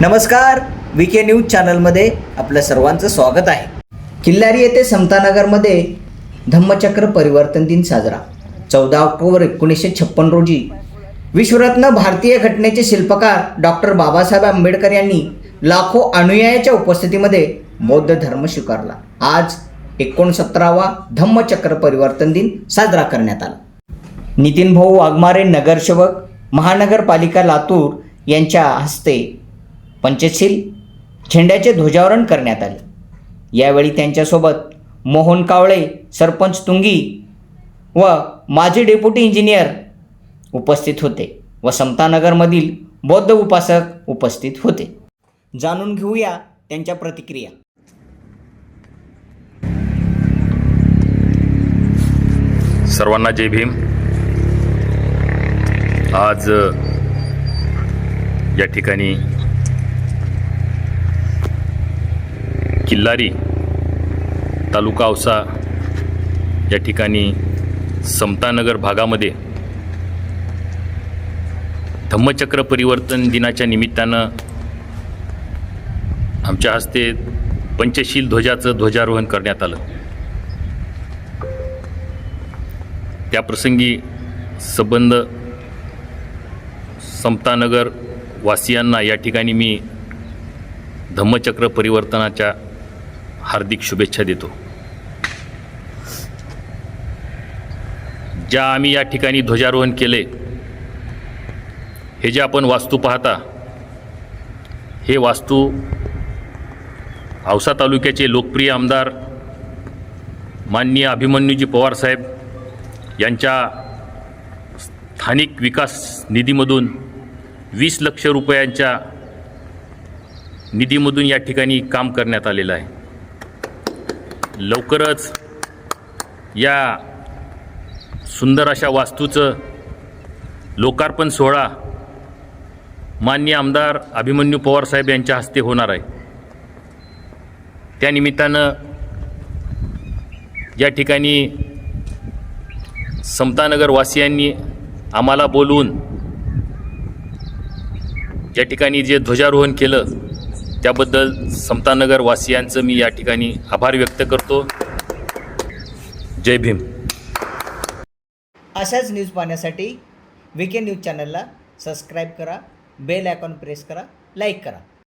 नमस्कार we K news चॅनलमध्ये आपलं सर्वांचं स्वागत आहे. किल्लारी येथे समतानगरमध्ये धम्मचक्र परिवर्तन दिन साजरा. चौदा ऑक्टोबर एकोणीसशे छप्पन रोजी विश्वरत्न भारतीय घटनेचे शिल्पकार डॉक्टर बाबासाहेब आंबेडकर यांनी लाखो अनुयायाच्या उपस्थितीमध्ये बौद्ध धर्म स्वीकारला. आज एकोणसत्तरावा धम्मचक्र परिवर्तन दिन साजरा करण्यात आला. नितीन भाऊ वाघमारे नगरसेवक महानगरपालिका लातूर यांच्या हस्ते पंचशील झेंड्याचे ध्वजावरण करण्यात आले. यावेळी त्यांच्यासोबत मोहन कावळे सरपंच तुंगी व माजी डेप्युटी इंजिनियर उपस्थित होते व समतानगरमधील बौद्ध उपासक उपस्थित होते. जाणून घेऊया त्यांच्या प्रतिक्रिया. सर्वांना जय भीम. आज या ठिकाणी किल्लारी तालुका औसा या ठिकाणी समतानगर भागामध्ये धम्मचक्र परिवर्तन दिनाच्या निमित्तानं आमच्या हस्ते पंचशील ध्वजाचं ध्वजारोहण करण्यात आलं. त्याप्रसंगी संबंध समतानगर वासियांना या ठिकाणी मी धम्मचक्र परिवर्तनाच्या हार्दिक शुभेच्छा देतो. ज्या आम्ही या ठिकाणी ध्वजारोहण केले हे जे आपण वास्तू पाहता हे वास्तू औसा तालुक्याचे लोकप्रिय आमदार माननीय अभिमन्यूजी पवारसाहेब यांच्या स्थानिक विकास निधीमधून वीस लक्ष रुपयांच्या निधीमधून या ठिकाणी काम करण्यात आलेलं आहे. लवकरच या सुंदर अशा वास्तूचं लोकार्पण सोहळा मान्य आमदार अभिमन्यू पवारसाहेब यांच्या हस्ते होणार आहे. त्यानिमित्तानं या ठिकाणी समतानगरवासियांनी आम्हाला बोलवून या ठिकाणी जे ध्वजारोहण केलं त्याबद्दल समतानगर वासियांचं मी या ठिकाणी आभार व्यक्त करतो. जय भीम. अशाच न्यूज पाहण्यासाठी वी के न्यूज चॅनलला सबस्क्राईब करा बेल आयकॉन प्रेस करा लाईक करा.